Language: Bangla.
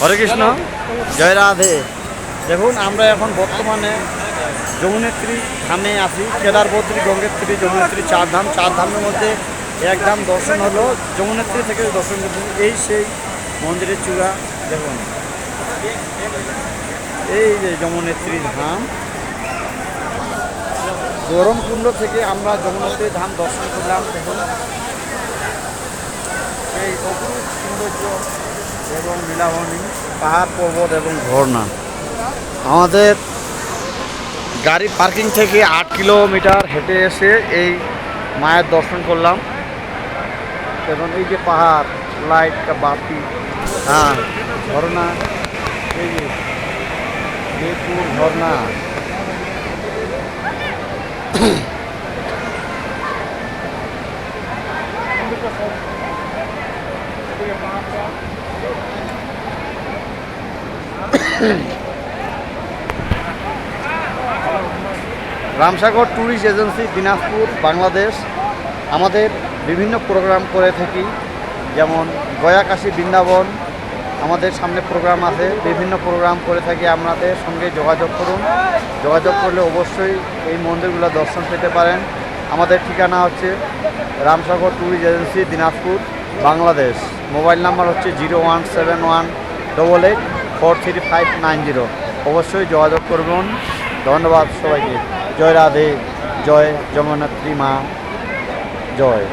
হরে কৃষ্ণ। জয় রাধে। দেখুন আমরা এখন বর্তমানে যমুনেত্রী ধামে আছি। কেদারবদ্রী গঙ্গেত্রী যমুনেত্রী চার ধাম। চার ধামের মধ্যে এক ধাম দর্শন হলো। যমুনেত্রী থেকে দর্শন করতে এই সেই মন্দিরের চূড়া দেখুন। এই যে যমুনেত্রী ধাম। গরমকুণ্ড থেকে আমরা যমুনেত্রী ধাম দর্শন করলাম। দেখুন। এই অপরূপ সৌন্দর্য এবং নীলাভূমি পাহাড়, পর্বত এবং ঝর্ণা। আমাদের গাড়ি পার্কিং থেকে আট কিলোমিটার হেঁটে এসে এই মায়ের দর্শন করলাম। এবং এই যে পাহাড় লাইট বাতি হ্যাঁ ঝর্ণা, এই যে মেঘপুর ঝর্ণা। রামসাগর ট্যুরিস্ট এজেন্সি, দিনাজপুর, বাংলাদেশ, আমাদের বিভিন্ন প্রোগ্রাম করে থাকি। যেমন গয়াকাশী বৃন্দাবন, আমাদের সামনে প্রোগ্রাম আছে। বিভিন্ন প্রোগ্রাম করে থাকি আপনাদের সঙ্গে যোগাযোগ করুন। যোগাযোগ করলে অবশ্যই এই মন্দিরগুলো দর্শন পেতে পারেন। আমাদের ঠিকানা হচ্ছে Ramsagar tourist agency, Dinajpur. Bangladesh. Mobile number হচ্ছে zero one seven one double eight four three five nine zero. অবশ্যই যোগাযোগ করবেন। ধন্যবাদ সবাইকে। জয় রাধে, জয় যমুনাত্রী মা জয়।